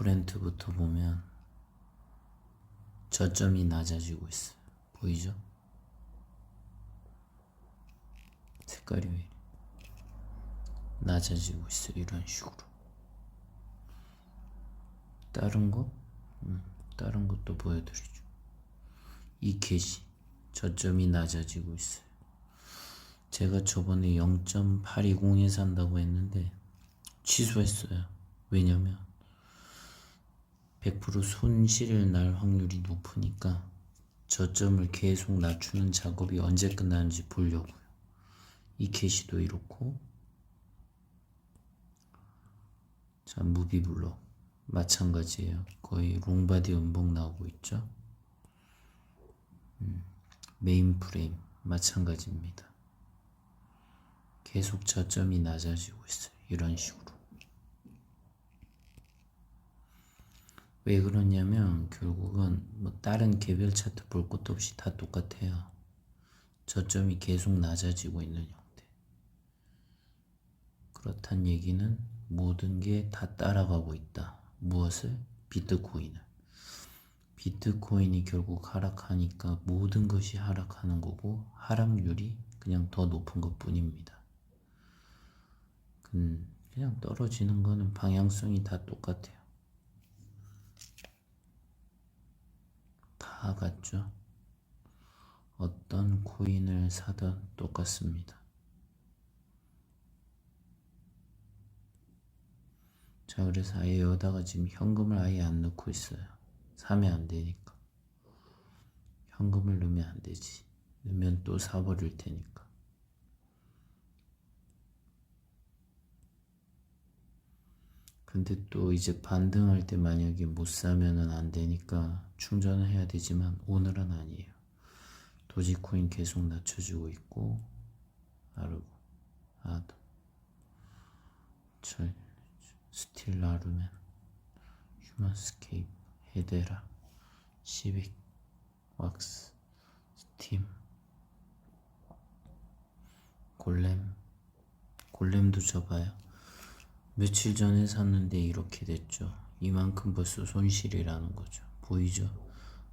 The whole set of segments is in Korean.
토렌트부터 보면 저점이 낮아지고 있어요. 보이죠? 색깔이 왜 이래? 낮아지고 있어 이런 식으로. 다른 거? 음, 다른 것도 보여드리죠. 이 게시 저점이 낮아지고 있어요. 제가 저번에 0.820에 산다고 했는데 취소했어요. 왜냐면 100% 손실을 날 확률이 높으니까 저점을 계속 낮추는 작업이 언제 끝나는지 보려고요. 이 캐시도 이렇고 자 무비 블록 마찬가지예요. 거의 롱바디 음봉 나오고 있죠. 음, 메인 프레임 마찬가지입니다. 계속 저점이 낮아지고 있어요. 이런 식으로. 왜 그러냐면 결국은 뭐 다른 개별 차트 볼 것도 없이 다 똑같아요. 저점이 계속 낮아지고 있는 형태. 그렇단 얘기는 모든 게 다 따라가고 있다. 무엇을? 비트코인을. 비트코인이 결국 하락하니까 모든 것이 하락하는 거고 하락률이 그냥 더 높은 것 뿐입니다. 음, 그냥 떨어지는 거는 방향성이 다 똑같아요. 다 같죠? 어떤 코인을 사든 똑같습니다. 자, 그래서 아예 여다가 지금 현금을 아예 안 넣고 있어요. 사면 안 되니까. 현금을 넣으면 안 되지. 넣으면 또 사버릴 테니까. 근데 또 이제 반등할 때 만약에 못 사면은 안 되니까 충전을 해야 되지만 오늘은 아니에요. 도지코인 계속 낮춰주고 있고 아르고 아도 절 스틸 라르멘 휴먼스케이프 헤데라 시빅 왁스 스팀 골렘 골렘도 접어요. 며칠 전에 샀는데 이렇게 됐죠. 이만큼 벌써 손실이라는 거죠. 보이죠?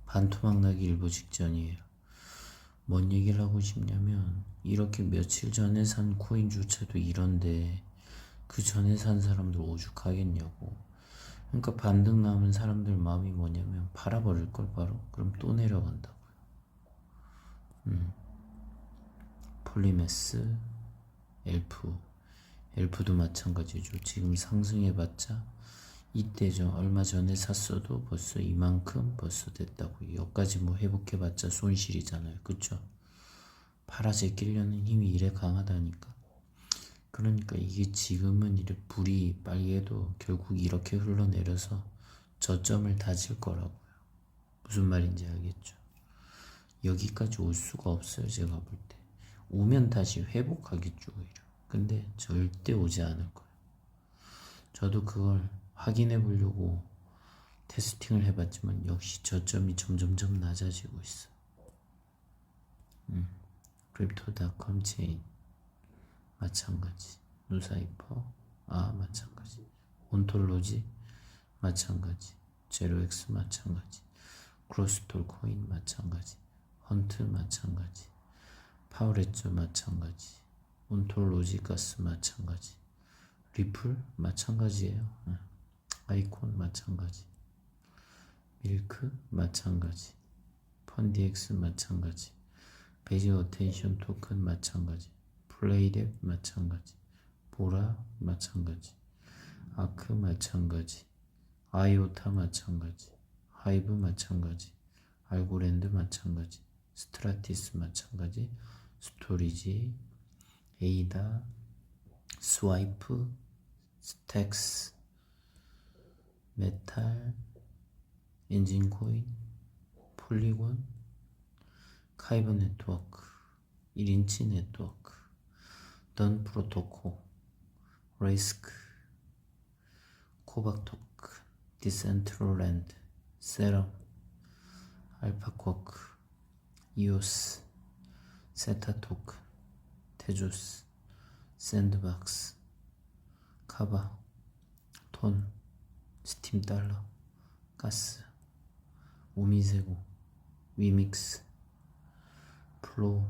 반토막 나기 일보 직전이에요. 뭔 얘기를 하고 싶냐면 이렇게 며칠 전에 산 코인조차도 이런데 그 전에 산 사람들 오죽하겠냐고. 그러니까 반등 남은 사람들 마음이 뭐냐면 팔아버릴 걸 바로 그럼 또 내려간다고요. 음. 폴리메스, 엘프, 엘프도 마찬가지죠. 지금 상승해봤자 이때죠. 얼마 전에 샀어도 벌써 이만큼 벌써 됐다고. 여기까지 뭐 회복해봤자 손실이잖아요. 그쵸? 파란색 끼려는 힘이 이래 강하다니까. 그러니까 이게 지금은 이래 불이 빨개도 결국 이렇게 흘러내려서 저점을 다질 거라고요. 무슨 말인지 알겠죠? 여기까지 올 수가 없어요. 제가 볼 때. 오면 다시 회복하겠죠. 오히려. 근데 절대 오지 않을 거예요. 저도 그걸 확인해 보려고 테스팅을 해봤지만 역시 저점이 점점점 낮아지고 있어. 음, 크립토닷컴 체인 마찬가지, 누사이퍼 아 마찬가지, 온톨로지 마찬가지, 제로엑스 마찬가지, 크로스톨 코인 마찬가지, 헌트 마찬가지, 파워레츠 마찬가지. 온톨로지 가스 마찬가지 리플 마찬가지예요. 아이콘 마찬가지 밀크 마찬가지 펀디엑스 마찬가지 베지 어텐션 토큰 마찬가지 플레이랩 마찬가지 보라 마찬가지 아크 마찬가지 아이오타 마찬가지 하이브 마찬가지 알고랜드 마찬가지 스트라티스 마찬가지 스토리지 에이다, 스와이프, 스택스, 메탈, 엔진코인, 폴리곤, 카이브 네트워크, 1인치 네트워크, 던 프로토콜, 레이스크, 코박 토크, 디센트럴랜드, 세럼, 알파쿼크, 이오스, 세타 토큰, 테조스, 샌드박스, 카바, 톤, 스팀 달러, 가스, 오미세고, 위믹스, 플로우,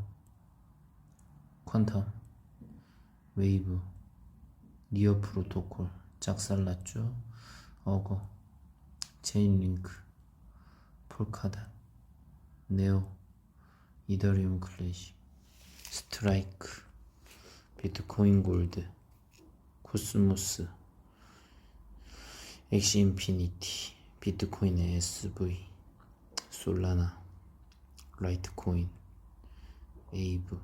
퀀텀, 웨이브, 니어 프로토콜, 짝살랐죠? 어거, 체인링크, 폴카다, 네오, 이더리움 클래식, 스트라이크, 비트코인 골드, 코스모스, 엑시 인피니티, 비트코인의 SV, 솔라나, 라이트코인, 에이브,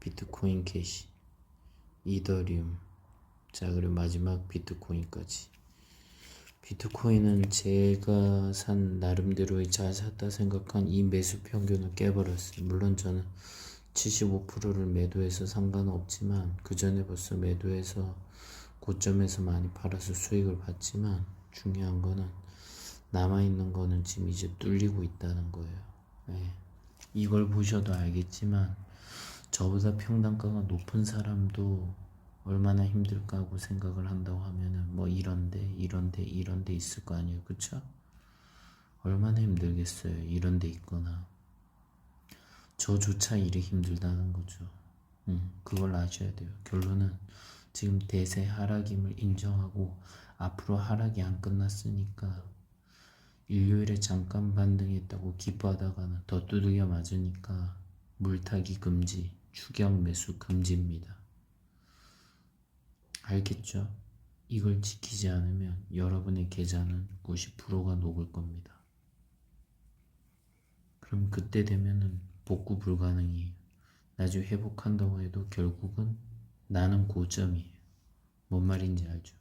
비트코인 캐시, 이더리움, 자 그리고 마지막 비트코인까지. 비트코인은 제가 산 나름대로의 잘 샀다 생각한 이 매수 평균을 깨버렸어요. 물론 저는 75%를 매도해서 상관없지만 그 전에 벌써 매도해서 고점에서 많이 팔아서 수익을 봤지만 중요한 거는 남아있는 거는 지금 이제 뚫리고 있다는 거예요. 예. 이걸 보셔도 알겠지만 저보다 평단가가 높은 사람도 얼마나 힘들까 하고 생각을 한다고 하면은 뭐 이런데 이런데 이런데 있을 거 아니에요 그쵸? 얼마나 힘들겠어요 이런데 있거나 저조차 일이 힘들다는 거죠 음, 그걸 아셔야 돼요 결론은 지금 대세 하락임을 인정하고 앞으로 하락이 안 끝났으니까 일요일에 잠깐 반등했다고 기뻐하다가는 더 두들겨 맞으니까 물타기 금지, 추격 매수 금지입니다. 알겠죠? 이걸 지키지 않으면 여러분의 계좌는 90%가 녹을 겁니다. 그럼 그때 되면은 복구 불가능이에요. 나중에 회복한다고 해도 결국은 나는 고점이에요. 뭔 말인지 알죠?